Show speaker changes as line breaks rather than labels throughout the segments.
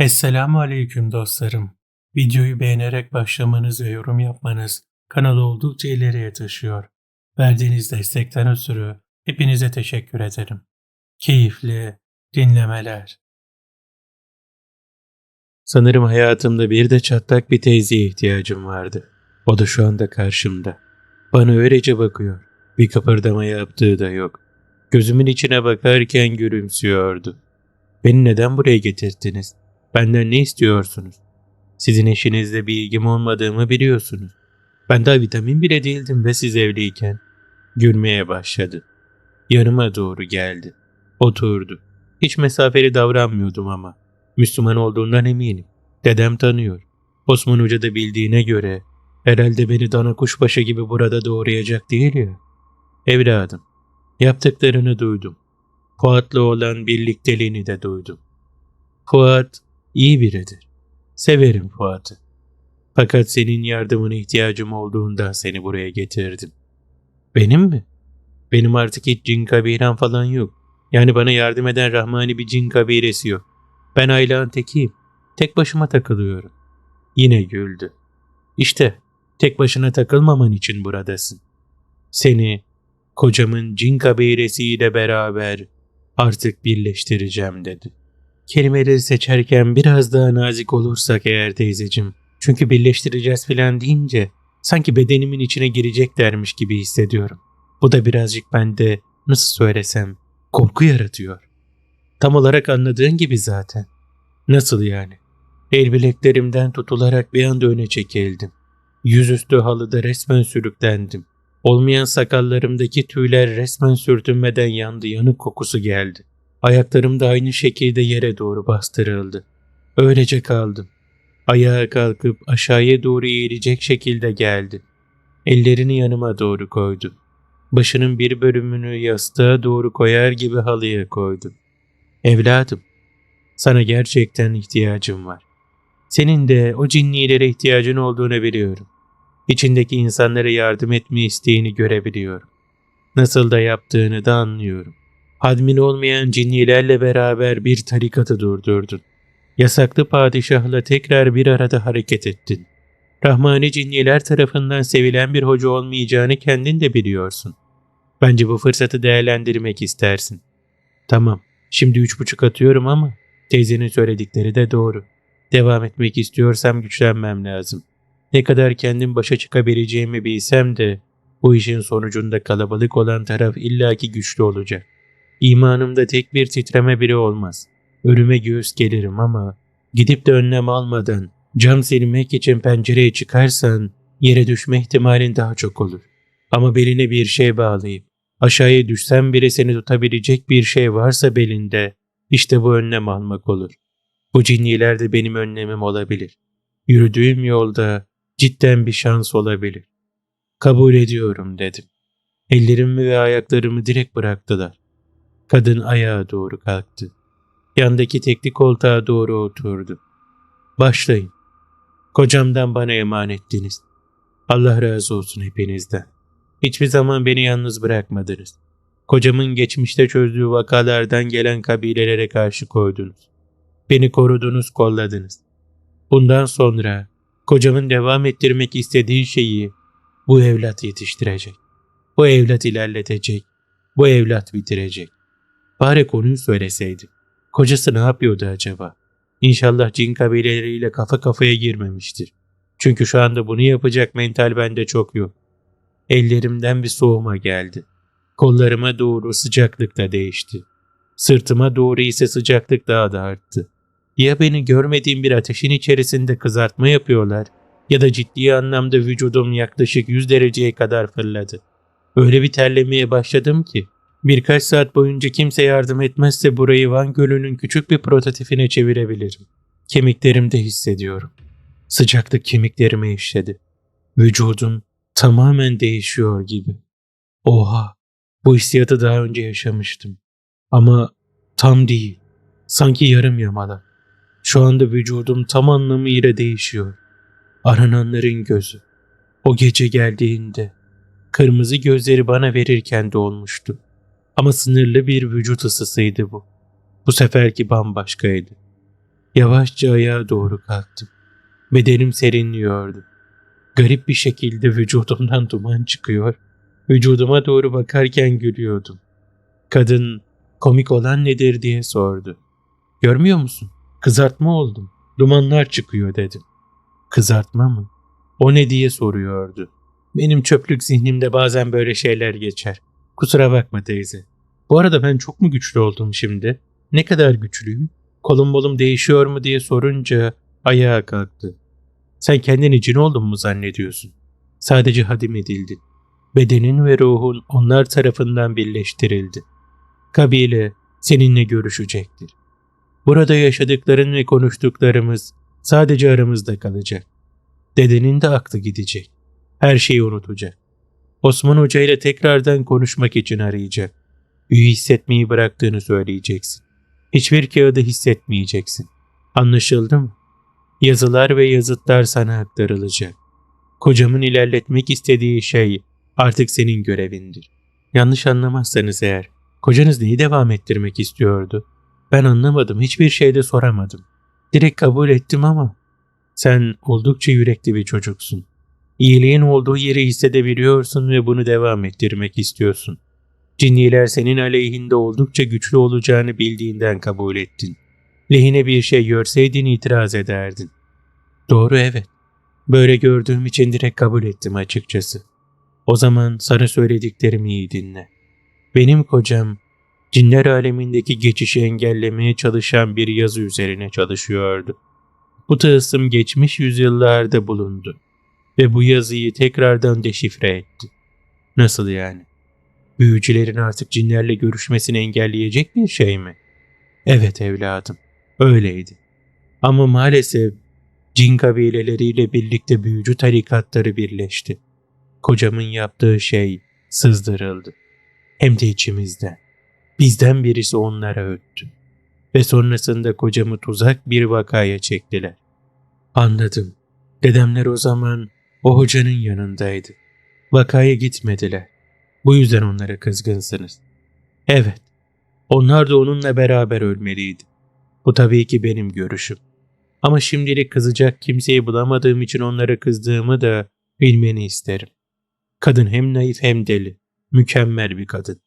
Esselamu Aleyküm dostlarım. Videoyu beğenerek başlamanız ve yorum yapmanız kanalı oldukça ileriye taşıyor. Verdiğiniz destekten ötürü hepinize teşekkür ederim. Keyifli dinlemeler. Sanırım hayatımda bir de çatlak bir teyzeye ihtiyacım vardı. O da şu anda karşımda. Bana öylece bakıyor. Bir kıpırdama yaptığı da yok. Gözümün içine bakarken gülümsüyordu. Beni neden buraya getirdiniz? Benden ne istiyorsunuz? Sizin eşinizle bir ilgim olmadığımı biliyorsunuz. Ben daha vitamin bile değildim ve siz evliyken. Gülmeye başladı. Yanıma doğru geldi. Oturdu. Hiç mesafeli davranmıyordum ama. Müslüman olduğundan eminim. Dedem tanıyor. Osman Hoca da bildiğine göre herhalde beni dana kuşbaşı gibi burada doğrayacak değil ya. Evladım, yaptıklarını duydum. Fuat'la olan birlikteliğini de duydum. Fuat iyi biridir. Severim Fuat'ı. Fakat senin yardımına ihtiyacım olduğunda seni buraya getirdim. Benim mi? Benim artık hiç cin kabiren falan yok. Yani bana yardım eden rahmani bir cin kabiresi yok. Ben aylağın tekiyim. Tek başıma takılıyorum. Yine güldü. İşte tek başına takılmaman için buradasın. Seni kocamın cin kabiresiyle beraber artık birleştireceğim dedi. Kelimeleri seçerken biraz daha nazik olursak eğer teyzecim. Çünkü birleştireceğiz filan deyince sanki bedenimin içine gireceklermiş gibi hissediyorum. Bu da birazcık bende nasıl söylesem korku yaratıyor. Tam olarak anladığın gibi zaten. Nasıl yani? El bileklerimden tutularak bir anda öne çekildim. Yüzüstü halıda resmen sürüklendim. Olmayan sakallarımdaki tüyler resmen sürtünmeden yandı yanık kokusu geldi. Ayaklarım da aynı şekilde yere doğru bastırıldı. Öylece kaldım. Ayağa kalkıp aşağıya doğru eğilecek şekilde geldi. Ellerini yanıma doğru koydu. Başının bir bölümünü yastığa doğru koyar gibi halıya koydu. Evladım, sana gerçekten ihtiyacım var. Senin de o cinnilere ihtiyacın olduğunu biliyorum. İçindeki insanlara yardım etme isteğini görebiliyorum. Nasıl da yaptığını da anlıyorum. Hadmin olmayan cinnilerle beraber bir tarikatı durdurdun. Yasaklı padişahla tekrar bir arada hareket ettin. Rahmani cinniler tarafından sevilen bir hoca olmayacağını kendin de biliyorsun. Bence bu fırsatı değerlendirmek istersin. Tamam, şimdi üç buçuk atıyorum ama teyzenin söyledikleri de doğru. Devam etmek istiyorsam güçlenmem lazım. Ne kadar kendim başa çıkabileceğimi bilsem de bu işin sonucunda kalabalık olan taraf illaki güçlü olacak. İmanımda tek bir titreme bile olmaz. Ölüme göğüs gelirim ama gidip de önlem almadan cam silmek için pencereye çıkarsan yere düşme ihtimalin daha çok olur. Ama beline bir şey bağlayıp aşağıya düşsen bile seni tutabilecek bir şey varsa belinde işte bu önlem almak olur. Bu cinniler de benim önlemim olabilir. Yürüdüğüm yolda cidden bir şans olabilir. Kabul ediyorum dedim. Ellerimi ve ayaklarımı direkt bıraktılar. Kadın ayağa doğru kalktı. Yandaki tekli koltuğa doğru oturdu. Başlayın. Kocamdan bana emanettiniz. Allah razı olsun hepinizden. Hiçbir zaman beni yalnız bırakmadınız. Kocamın geçmişte çözdüğü vakalardan gelen kabilelere karşı koydunuz. Beni korudunuz, kolladınız. Bundan sonra kocamın devam ettirmek istediği şeyi bu evlat yetiştirecek. Bu evlat ilerletecek. Bu evlat bitirecek. Bari konuyu söyleseydi. Kocası ne yapıyordu acaba? İnşallah cin kabileleriyle kafa kafaya girmemiştir. Çünkü şu anda bunu yapacak mental bende çok yok. Ellerimden bir soğuma geldi. Kollarıma doğru sıcaklık da değişti. Sırtıma doğru ise sıcaklık daha da arttı. Ya beni görmediğim bir ateşin içerisinde kızartma yapıyorlar ya da ciddi anlamda vücudum yaklaşık 100 dereceye kadar fırladı. Öyle bir terlemeye başladım ki Birkaç saat boyunca kimse yardım etmezse burayı Van Gölü'nün küçük bir prototipine çevirebilirim. Kemiklerimde hissediyorum. Sıcaklık kemiklerime işledi. Vücudum tamamen değişiyor gibi. Oha, bu hissiyatı daha önce yaşamıştım. Ama tam değil. Sanki yarım yamalak. Şu anda vücudum tam anlamıyla değişiyor. Arananların gözü. O gece geldiğinde kırmızı gözleri bana verirken de olmuştu. Ama sınırlı bir vücut ısısıydı bu. Bu seferki bambaşkaydı. Yavaşça ayağa doğru kalktım. Bedenim serinliyordu. Garip bir şekilde vücudumdan duman çıkıyor. Vücuduma doğru bakarken gülüyordum. Kadın komik olan nedir diye sordu. Görmüyor musun? Kızartma oldum. Dumanlar çıkıyor dedim. Kızartma mı? O ne diye soruyordu. Benim çöplük zihnimde bazen böyle şeyler geçer. Kusura bakma teyze. Bu arada ben çok mu güçlü oldum şimdi? Ne kadar güçlüyüm? Kolum bolum değişiyor mu diye sorunca ayağa kalktı. Sen kendini cin oldun mu zannediyorsun? Sadece hadim edildin. Bedenin ve ruhun onlar tarafından birleştirildi. Kabile seninle görüşecektir. Burada yaşadıkların ve konuştuklarımız sadece aramızda kalacak. Dedenin de aklı gidecek. Her şeyi unutacak. Osman Hoca ile tekrardan konuşmak için arayacak. Büyü hissetmeyi bıraktığını söyleyeceksin. Hiçbir kağıdı hissetmeyeceksin. Anlaşıldı mı? Yazılar ve yazıtlar sana aktarılacak. Kocamın ilerletmek istediği şey artık senin görevindir. Yanlış anlamazsanız eğer, kocanız neyi devam ettirmek istiyordu? Ben anlamadım, hiçbir şey de soramadım. Direkt kabul ettim ama sen oldukça yürekli bir çocuksun. İyiliğin olduğu yeri hissedebiliyorsun ve bunu devam ettirmek istiyorsun. Cinniler senin aleyhinde oldukça güçlü olacağını bildiğinden kabul ettin. Lehine bir şey görseydin itiraz ederdin. Doğru evet. Böyle gördüğüm için direkt kabul ettim açıkçası. O zaman sana söylediklerimi iyi dinle. Benim kocam cinler alemindeki geçişi engellemeye çalışan bir yazı üzerine çalışıyordu. Bu tılsım geçmiş yüzyıllarda bulundu ve bu yazıyı tekrardan deşifre etti. Nasıl yani? Büyücülerin artık cinlerle görüşmesini engelleyecek bir şey mi? Evet evladım, öyleydi. Ama maalesef cin kabileleriyle birlikte büyücü tarikatları birleşti. Kocamın yaptığı şey sızdırıldı. Hem de içimizden. Bizden birisi onlara öttü. Ve sonrasında kocamı tuzak bir vakaya çektiler. Anladım. Dedemler o zaman o hocanın yanındaydı. Vakaya gitmediler. Bu yüzden onlara kızgınsınız. Evet, onlar da onunla beraber ölmeliydi. Bu tabii ki benim görüşüm. Ama şimdilik kızacak kimseyi bulamadığım için onlara kızdığımı da bilmeni isterim. Kadın hem naif hem deli. Mükemmel bir kadın.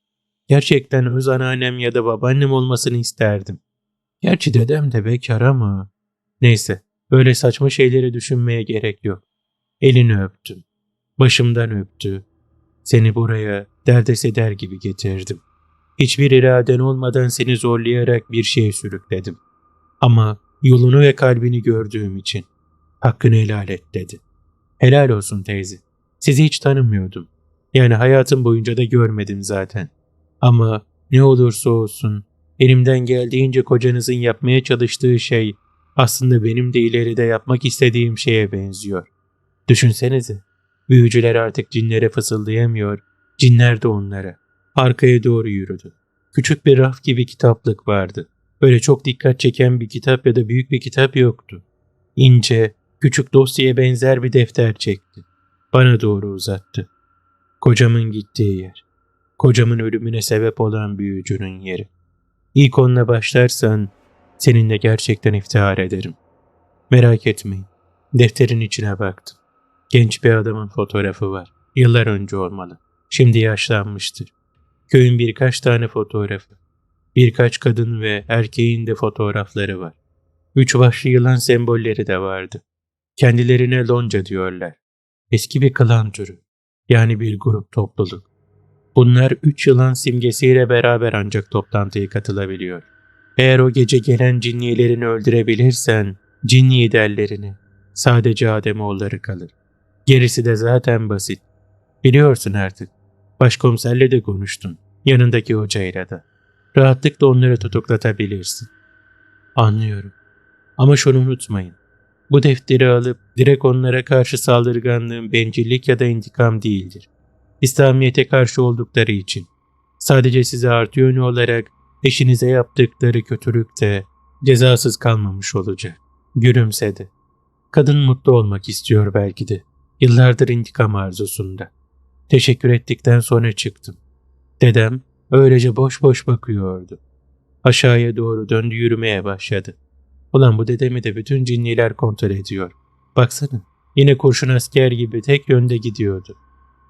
Gerçekten öz anneannem ya da babaannem olmasını isterdim. Gerçi dedem de bekar ama... Neyse, öyle saçma şeyleri düşünmeye gerek yok. Elini öptüm. Başımdan öptü. Seni buraya derdeseder gibi getirdim. Hiçbir iraden olmadan seni zorlayarak bir şeye sürükledim. Ama yolunu ve kalbini gördüğüm için hakkını helal et dedi. Helal olsun teyze. Sizi hiç tanımıyordum. Yani hayatım boyunca da görmedim zaten. Ama ne olursa olsun elimden geldiğince kocanızın yapmaya çalıştığı şey aslında benim de ileride yapmak istediğim şeye benziyor. Düşünsenize, büyücüler artık cinlere fısıldayamıyor, cinler de onlara. Arkaya doğru yürüdü. Küçük bir raf gibi kitaplık vardı. Böyle çok dikkat çeken bir kitap ya da büyük bir kitap yoktu. İnce, küçük dosyaya benzer bir defter çekti. Bana doğru uzattı. Kocamın gittiği yer. Kocamın ölümüne sebep olan büyücünün yeri. İlk onunla başlarsan seninle gerçekten iftihar ederim. Merak etmeyin. Defterin içine baktım. Genç bir adamın fotoğrafı var. Yıllar önce olmalı. Şimdi yaşlanmıştır. Köyün birkaç tane fotoğrafı. Birkaç kadın ve erkeğin de fotoğrafları var. Üç başlı yılan sembolleri de vardı. Kendilerine lonca diyorlar. Eski bir klan türü. Yani bir grup topluluk. Bunlar üç yılan simgesiyle beraber ancak toplantıya katılabiliyor. Eğer o gece gelen cinniyelerini öldürebilirsen cin liderlerini sadece Ademoğulları kalır. Gerisi de zaten basit. Biliyorsun artık. Başkomiserle de konuştun. Yanındaki hocayla da. Rahatlıkla onları tutuklatabilirsin. Anlıyorum. Ama şunu unutmayın. Bu defteri alıp direkt onlara karşı saldırganlığın bencillik ya da intikam değildir. İslamiyet'e karşı oldukları için. Sadece size artı yönü olarak eşinize yaptıkları kötülük de cezasız kalmamış olacak. Gülümsedi. Kadın mutlu olmak istiyor belki de. Yıllardır intikam arzusunda. Teşekkür ettikten sonra çıktım. Dedem öylece boş boş bakıyordu. Aşağıya doğru döndü yürümeye başladı. Ulan bu dedemi de bütün cinniler kontrol ediyor. Baksana yine kurşun asker gibi tek yönde gidiyordu.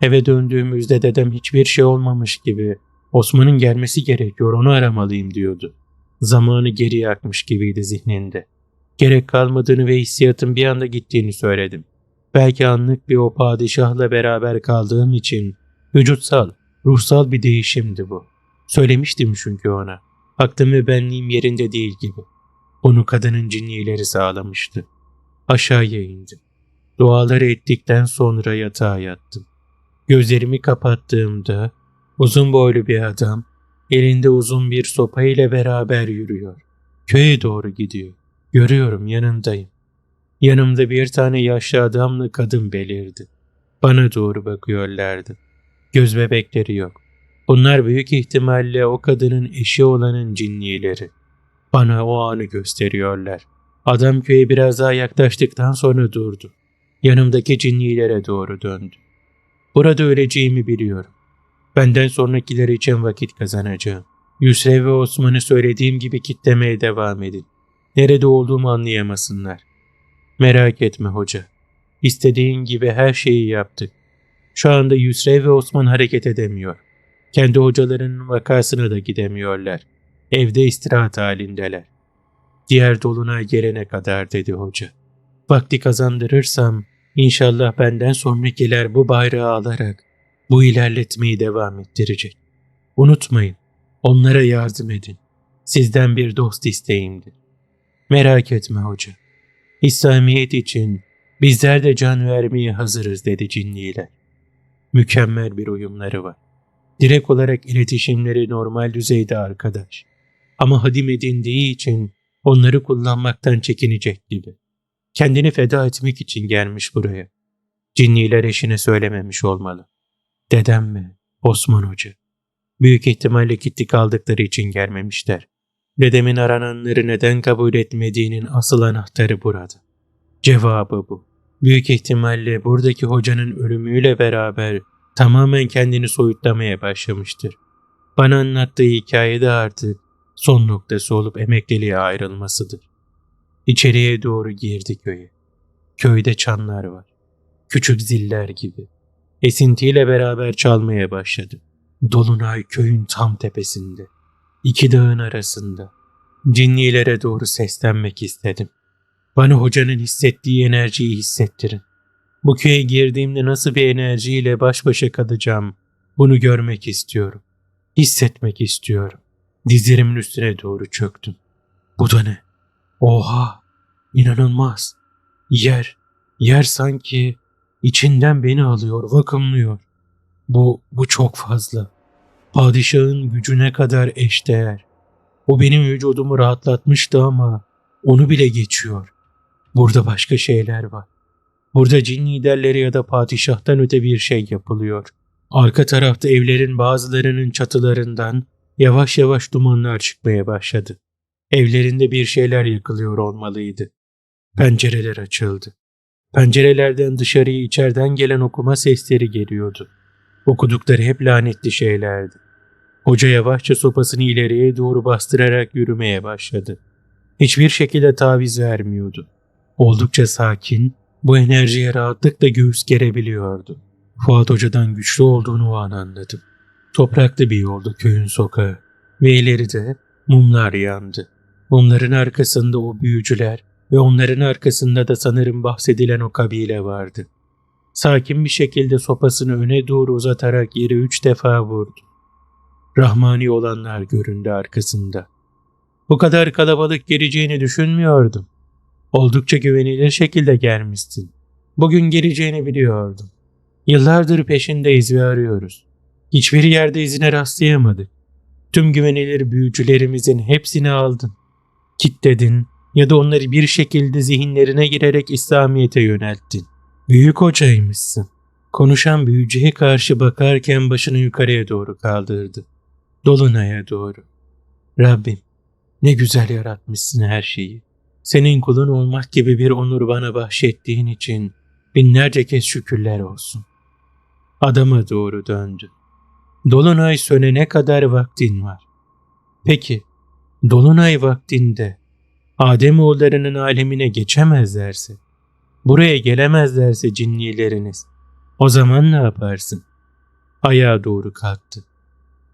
Eve döndüğümüzde dedem hiçbir şey olmamış gibi Osman'ın gelmesi gerekiyor onu aramalıyım diyordu. Zamanı geri akmış gibiydi zihninde. Gerek kalmadığını ve hissiyatın bir anda gittiğini söyledim. Belki anlık bir o padişahla beraber kaldığım için vücutsal, ruhsal bir değişimdi bu. Söylemiştim çünkü ona. Aklım ve benliğim yerinde değil gibi. Onu kadının cinnileri sağlamıştı. Aşağıya indim. Duaları ettikten sonra yatağa yattım. Gözlerimi kapattığımda uzun boylu bir adam elinde uzun bir sopa ile beraber yürüyor. Köye doğru gidiyor. Görüyorum yanındayım. Yanımda bir tane yaşlı adamla kadın belirdi. Bana doğru bakıyorlardı. Göz bebekleri yok. Bunlar büyük ihtimalle o kadının eşi olanın cinnileri. Bana o anı gösteriyorlar. Adam köye biraz daha yaklaştıktan sonra durdu. Yanımdaki cinnilere doğru döndü. Burada öleceğimi biliyorum. Benden sonrakiler için vakit kazanacağım. Yusrev ve Osman'ı söylediğim gibi kitlemeye devam edin. Nerede olduğumu anlayamasınlar. Merak etme hoca. İstediğin gibi her şeyi yaptık. Şu anda Yusrev ve Osman hareket edemiyor. Kendi hocalarının vakasına da gidemiyorlar. Evde istirahat halindeler. Diğer dolunay gelene kadar dedi hoca. Vakti kazandırırsam inşallah benden sonrakiler bu bayrağı alarak bu ilerletmeyi devam ettirecek. Unutmayın, onlara yardım edin. Sizden bir dost isteğimdir. Merak etme hoca. İslamiyet için bizler de can vermeye hazırız dedi cinniler. Mükemmel bir uyumları var. Direkt olarak iletişimleri normal düzeyde arkadaş. Ama hadim edindiği için onları kullanmaktan çekinecek gibi. Kendini feda etmek için gelmiş buraya. Cinniler eşine söylememiş olmalı. Dedem mi? Osman Hoca. Büyük ihtimalle gitti kaldıkları için gelmemişler. Dedemin arananları neden kabul etmediğinin asıl anahtarı burada. Cevabı bu. Büyük ihtimalle buradaki hocanın ölümüyle beraber tamamen kendini soyutlamaya başlamıştır. Bana anlattığı hikayede artık son noktası olup emekliliğe ayrılmasıdır. İçeriye doğru girdi köye. Köyde çanlar var. Küçük ziller gibi. Esintiyle beraber çalmaya başladı. Dolunay köyün tam tepesinde. İki dağın arasında. Cinnilere doğru seslenmek istedim. Bana hocanın hissettiği enerjiyi hissettirin. Bu köye girdiğimde nasıl bir enerjiyle baş başa kalacağım bunu görmek istiyorum. Hissetmek istiyorum. Dizlerimin üstüne doğru çöktüm. Bu da ne? Oha! İnanılmaz. Yer, yer sanki içinden beni alıyor, vakumluyor. Bu, bu çok fazla. Padişahın gücüne kadar eşdeğer. O benim vücudumu rahatlatmıştı ama onu bile geçiyor. Burada başka şeyler var. Burada cin liderleri ya da padişahtan öte bir şey yapılıyor. Arka tarafta evlerin bazılarının çatılarından yavaş yavaş dumanlar çıkmaya başladı. Evlerinde bir şeyler yakılıyor olmalıydı. Pencereler açıldı. Pencerelerden dışarıya içeriden gelen okuma sesleri geliyordu. Okudukları hep lanetli şeylerdi. Hoca yavaşça sopasını ileriye doğru bastırarak yürümeye başladı. Hiçbir şekilde taviz vermiyordu. Oldukça sakin, bu enerjiye rahatlıkla göğüs gerebiliyordu. Fuat Hoca'dan güçlü olduğunu o an anladım. Topraklı bir yoldu köyün sokağı ve ileride mumlar yandı. Mumların arkasında o büyücüler ve onların arkasında da sanırım bahsedilen o kabile vardı. Sakin bir şekilde sopasını öne doğru uzatarak yere üç defa vurdu. Rahmani olanlar göründü arkasında. Bu kadar kalabalık geleceğini düşünmüyordum. Oldukça güvenilir şekilde gelmişsin. Bugün geleceğini biliyordum. Yıllardır peşindeyiz ve arıyoruz. Hiçbir yerde izine rastlayamadık. Tüm güvenilir büyücülerimizin hepsini aldın. Kitledin ya da onları bir şekilde zihinlerine girerek İslamiyet'e yönelttin. Büyük hocaymışsın. Konuşan büyücüye karşı bakarken başını yukarıya doğru kaldırdı. Dolunay'a doğru. Rabbim ne güzel yaratmışsın her şeyi. Senin kulun olmak gibi bir onur bana bahşettiğin için binlerce kez şükürler olsun. Adama doğru döndü. Dolunay sönene kadar vaktin var. Peki, Dolunay vaktinde Ademoğullarının alemine geçemezlerse, buraya gelemezlerse cinnileriniz, o zaman ne yaparsın? Ayağa doğru kalktı.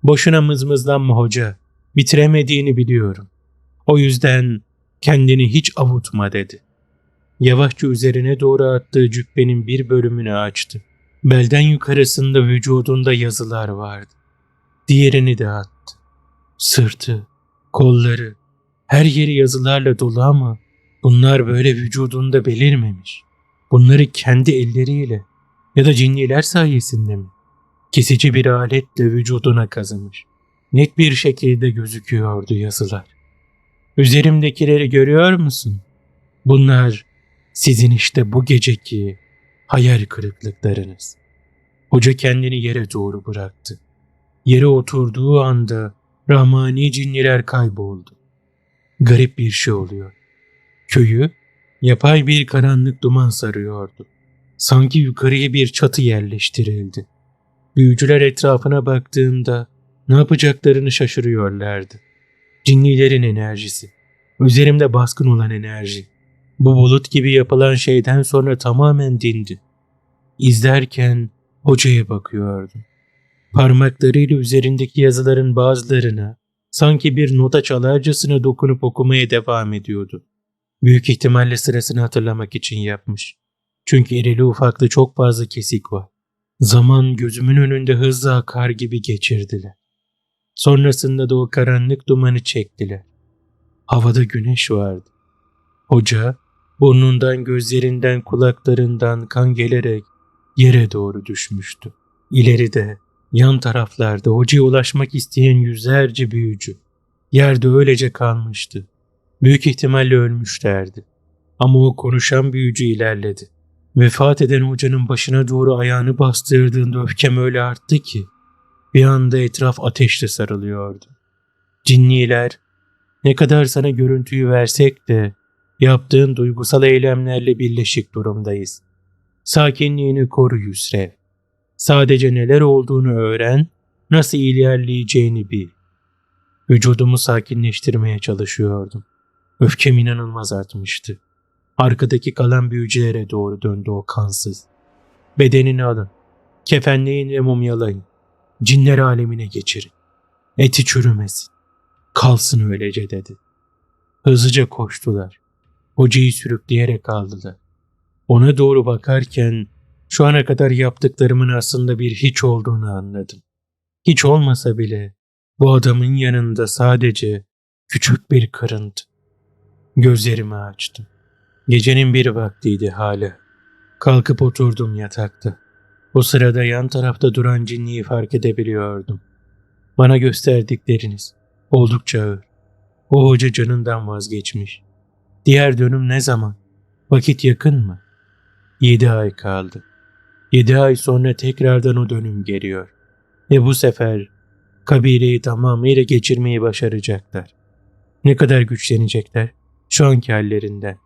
Boşuna mızmızlanma hoca, bitiremediğini biliyorum. O yüzden kendini hiç avutma dedi. Yavaşça üzerine doğru attığı cübbenin bir bölümünü açtı. Belden yukarısında vücudunda yazılar vardı. Diğerini de attı. Sırtı, kolları, her yeri yazılarla dolu ama bunlar böyle vücudunda belirmemiş. Bunları kendi elleriyle ya da cinniler sayesinde mi? Kesici bir aletle vücuduna kazımış. Net bir şekilde gözüküyordu yazılar. Üzerimdekileri görüyor musun? Bunlar sizin işte bu geceki hayal kırıklıklarınız. Hoca kendini yere doğru bıraktı. Yere oturduğu anda Rahmani cinniler kayboldu. Garip bir şey oluyor. Köyü yapay bir karanlık duman sarıyordu. Sanki yukarıya bir çatı yerleştirildi. Büyücüler etrafına baktığında ne yapacaklarını şaşırıyorlardı. Cinnilerin enerjisi, üzerimde baskın olan enerji. Bu bulut gibi yapılan şeyden sonra tamamen dindi. İzlerken hocaya bakıyordum. Parmaklarıyla üzerindeki yazıların bazılarına sanki bir nota çalarcasına dokunup okumaya devam ediyordu. Büyük ihtimalle sırasını hatırlamak için yapmış. Çünkü irili ufaklı çok fazla kesik var. Zaman gözümün önünde hızla akar gibi geçirdiler. Sonrasında da o karanlık dumanı çektiler. Havada güneş vardı. Hoca burnundan, gözlerinden, kulaklarından kan gelerek yere doğru düşmüştü. İleride, yan taraflarda hocaya ulaşmak isteyen yüzlerce büyücü. Yerde öylece kalmıştı. Büyük ihtimalle ölmüşlerdi. Ama o konuşan büyücü ilerledi. Vefat eden hocanın başına doğru ayağını bastırdığında öfkem öyle arttı ki bir anda etraf ateşle sarılıyordu. Cinniler ne kadar sana görüntüyü versek de yaptığın duygusal eylemlerle birleşik durumdayız. Sakinliğini koru Yusrev. Sadece neler olduğunu öğren, nasıl ilerleyeceğini bil. Vücudumu sakinleştirmeye çalışıyordum. Öfkem inanılmaz artmıştı. Arkadaki kalan büyücülere doğru döndü o kansız. Bedenini alın. Kefenleyin ve mumyalayın. Cinler alemine geçirin. Eti çürümesin. Kalsın öylece dedi. Hızlıca koştular. Hocayı sürükleyerek aldılar. Ona doğru bakarken şu ana kadar yaptıklarımın aslında bir hiç olduğunu anladım. Hiç olmasa bile bu adamın yanında sadece küçük bir kırıntı. Gözlerimi açtım. Gecenin bir vaktiydi hala. Kalkıp oturdum yatakta. O sırada yan tarafta duran cinliyi fark edebiliyordum. Bana gösterdikleriniz oldukça ağır. O hoca canından vazgeçmiş. Diğer dönüm ne zaman? Vakit yakın mı? Yedi ay kaldı. Yedi ay sonra tekrardan o dönüm geliyor. Ve bu sefer kabileyi tamamıyla geçirmeyi başaracaklar. Ne kadar güçlenecekler? Şu anki hallerinden.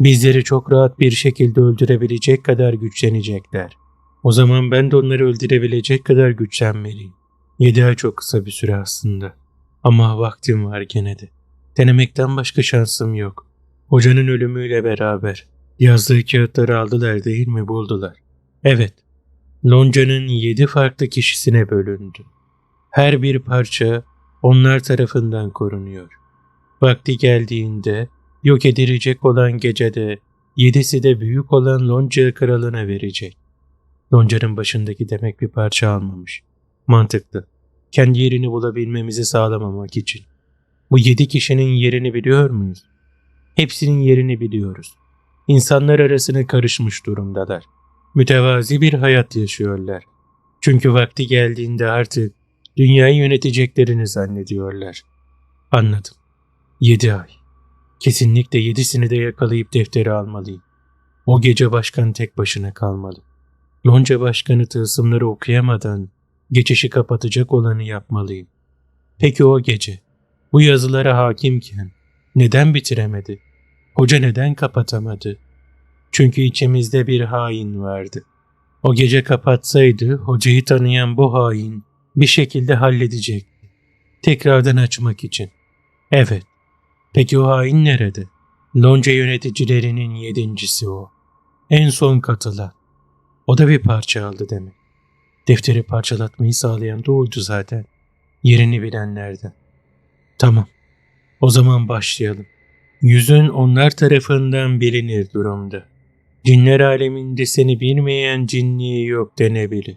Bizleri çok rahat bir şekilde öldürebilecek kadar güçlenecekler. O zaman ben de onları öldürebilecek kadar güçlenmeliyim. Yedi ay çok kısa bir süre aslında. Ama vaktim var gene de. Denemekten başka şansım yok. Hocanın ölümüyle beraber yazdığı kağıtları aldılar değil mi buldular. Evet, Lonca'nın yedi farklı kişisine bölündü. Her bir parça onlar tarafından korunuyor. Vakti geldiğinde yok edilecek olan gecede yedisi de büyük olan Lonca kralına verecek. Lonca'nın başındaki demek bir parça almamış. Mantıklı. Kendi yerini bulabilmemizi sağlamamak için. Bu yedi kişinin yerini biliyor muyuz? Hepsinin yerini biliyoruz. İnsanlar arasına karışmış durumdalar. Mütevazi bir hayat yaşıyorlar. Çünkü vakti geldiğinde artık dünyayı yöneteceklerini zannediyorlar. Anladım. Yedi ay. Kesinlikle yedisini de yakalayıp defteri almalıyım. O gece başkan tek başına kalmalı. Lonca başkanı tılsımları okuyamadan geçişi kapatacak olanı yapmalıyım. Peki o gece bu yazılara hakimken neden bitiremedi? Hoca neden kapatamadı? Çünkü içimizde bir hain vardı. O gece kapatsaydı hocayı tanıyan bu hain bir şekilde halledecekti. Tekrardan açmak için. Evet, Peki o hain nerede? Lonca yöneticilerinin yedincisi o. En son katılan. O da bir parça aldı demek. Defteri parçalatmayı sağlayan da oydu zaten. Yerini bilenlerden. Tamam. O zaman başlayalım. Yüzün onlar tarafından bilinir durumda. Cinler aleminde seni bilmeyen cinliği yok denebilir.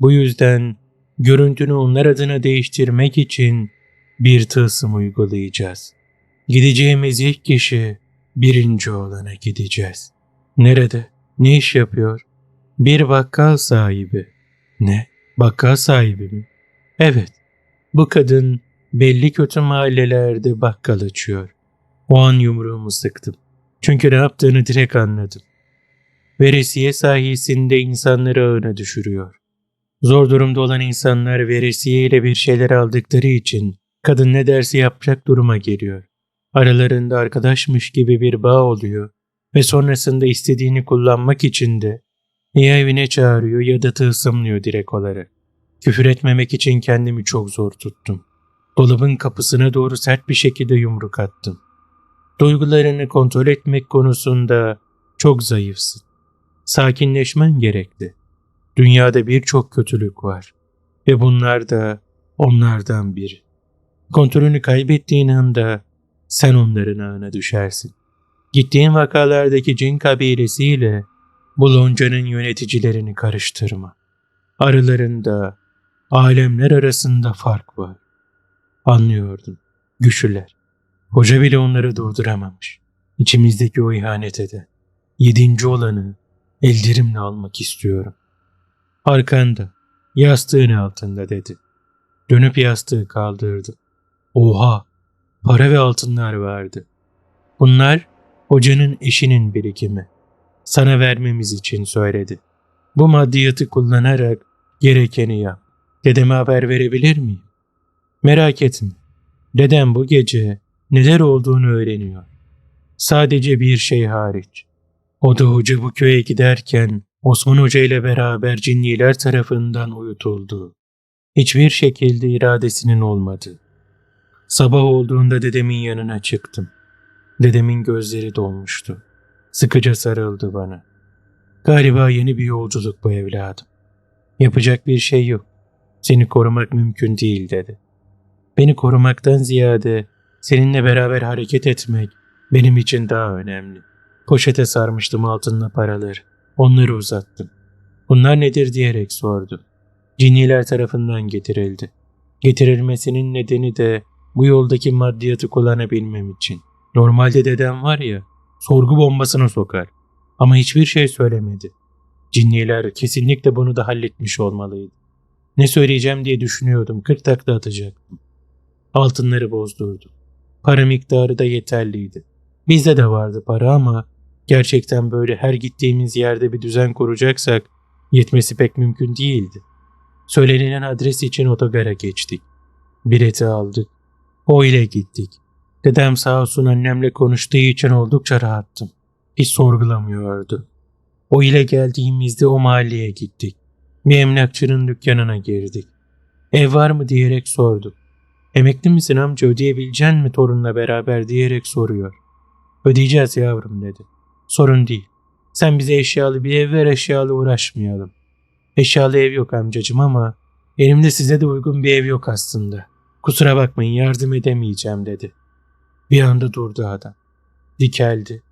Bu yüzden görüntünü onlar adına değiştirmek için bir tılsım uygulayacağız. Gideceğimiz ilk kişi birinci olana gideceğiz. Nerede? Ne iş yapıyor? Bir bakkal sahibi. Ne? Bakkal sahibi mi? Evet. Bu kadın belli kötü mahallelerde bakkal açıyor. O an yumruğumu sıktım. Çünkü ne yaptığını direkt anladım. Veresiye sayesinde insanları ağına düşürüyor. Zor durumda olan insanlar veresiye ile bir şeyler aldıkları için kadın ne derse yapacak duruma geliyor. Aralarında arkadaşmış gibi bir bağ oluyor ve sonrasında istediğini kullanmak için de ya evine çağırıyor ya da tılsımlıyor direkt olarak. Küfür etmemek için kendimi çok zor tuttum. Dolabın kapısına doğru sert bir şekilde yumruk attım. Duygularını kontrol etmek konusunda çok zayıfsın. Sakinleşmen gerekli. Dünyada birçok kötülük var ve bunlar da onlardan biri. Kontrolünü kaybettiğin anda sen onların ağına düşersin. Gittiğin vakalardaki cin kabilesiyle bu loncanın yöneticilerini karıştırma. Aralarında, alemler arasında fark var. Anlıyordum. Güçlüler. Hoca bile onları durduramamış. İçimizdeki o ihanete de. Yedinci olanı ellerimle almak istiyorum. Arkanda, yastığın altında dedi. Dönüp yastığı kaldırdı. Oha, para ve altınlar vardı. Bunlar hocanın eşinin birikimi. Sana vermemiz için söyledi. Bu maddiyatı kullanarak gerekeni yap. Dedeme haber verebilir miyim? Merak etme. Dedem bu gece neler olduğunu öğreniyor. Sadece bir şey hariç. O da hoca bu köye giderken Osman Hoca ile beraber cinniler tarafından uyutuldu. Hiçbir şekilde iradesinin olmadı. Sabah olduğunda dedemin yanına çıktım. Dedemin gözleri dolmuştu. Sıkıca sarıldı bana. Galiba yeni bir yolculuk bu evladım. Yapacak bir şey yok. Seni korumak mümkün değil dedi. Beni korumaktan ziyade seninle beraber hareket etmek benim için daha önemli. Poşete sarmıştım altınla paraları. Onları uzattım. Bunlar nedir diyerek sordu. Cinniler tarafından getirildi. Getirilmesinin nedeni de bu yoldaki maddiyatı kullanabilmem için. Normalde dedem var ya, sorgu bombasına sokar. Ama hiçbir şey söylemedi. Cinniler kesinlikle bunu da halletmiş olmalıydı. Ne söyleyeceğim diye düşünüyordum. 40 takla atacaktım. Altınları bozdurdum. Para miktarı da yeterliydi. Bizde de vardı para ama gerçekten böyle her gittiğimiz yerde bir düzen kuracaksak yetmesi pek mümkün değildi. Söylenilen adres için otogara geçtik. Bileti aldık. O ile gittik. Dedem sağ olsun annemle konuştuğu için oldukça rahattım. Hiç sorgulamıyordu. O ile geldiğimizde o mahalleye gittik. Bir emlakçının dükkanına girdik. Ev var mı diyerek sorduk. Emekli misin amca ödeyebilecek mi torunla beraber diyerek soruyor. Ödeyeceğiz yavrum dedi. Sorun değil. Sen bize eşyalı bir ev ver eşyalı uğraşmayalım. Eşyalı ev yok amcacım ama elimde size de uygun bir ev yok aslında. Kusura bakmayın yardım edemeyeceğim dedi. Bir anda durdu adam. Dikeldi.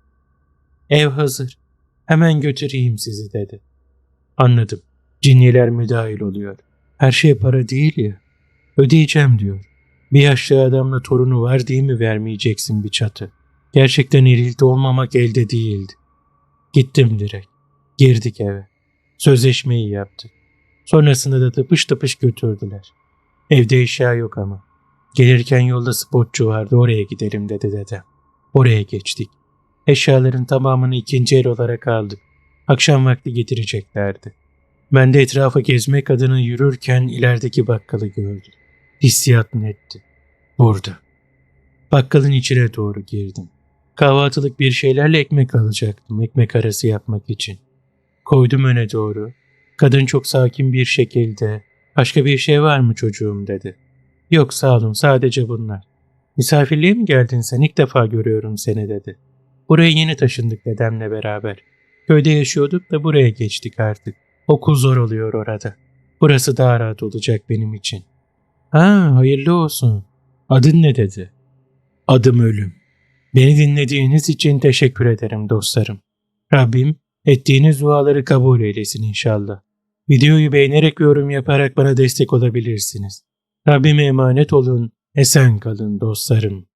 Ev hazır. Hemen götüreyim sizi dedi. Anladım. Cinniler müdahil oluyor. Her şey para değil ya. Ödeyeceğim diyor. Bir yaşlı adamla torunu var diye mi vermeyeceksin bir çatı? Gerçekten erilti olmamak elde değildi. Gittim direkt. Girdik eve. Sözleşmeyi yaptık. Sonrasında da tıpış tıpış götürdüler. Evde eşya yok ama. Gelirken yolda spotçu vardı oraya gidelim dedi dedem. Oraya geçtik. Eşyaların tamamını ikinci el olarak aldık. Akşam vakti getireceklerdi. Ben de etrafa gezmek adına yürürken ilerideki bakkalı gördüm. Hissiyat netti. Burada. Bakkalın içine doğru girdim. Kahvaltılık bir şeylerle ekmek alacaktım ekmek arası yapmak için. Koydum öne doğru. Kadın çok sakin bir şekilde başka bir şey var mı çocuğum dedi. Yok sağ olun sadece bunlar. Misafirliğe mi geldin sen? İlk defa görüyorum seni dedi. Buraya yeni taşındık dedemle beraber. Köyde yaşıyorduk da buraya geçtik artık. Okul zor oluyor orada. Burası daha rahat olacak benim için. Ha hayırlı olsun. Adın ne dedi? Adım Ölüm. Beni dinlediğiniz için teşekkür ederim dostlarım. Rabbim ettiğiniz duaları kabul eylesin inşallah. Videoyu beğenerek yorum yaparak bana destek olabilirsiniz. Rabbime emanet olun, esen kalın dostlarım.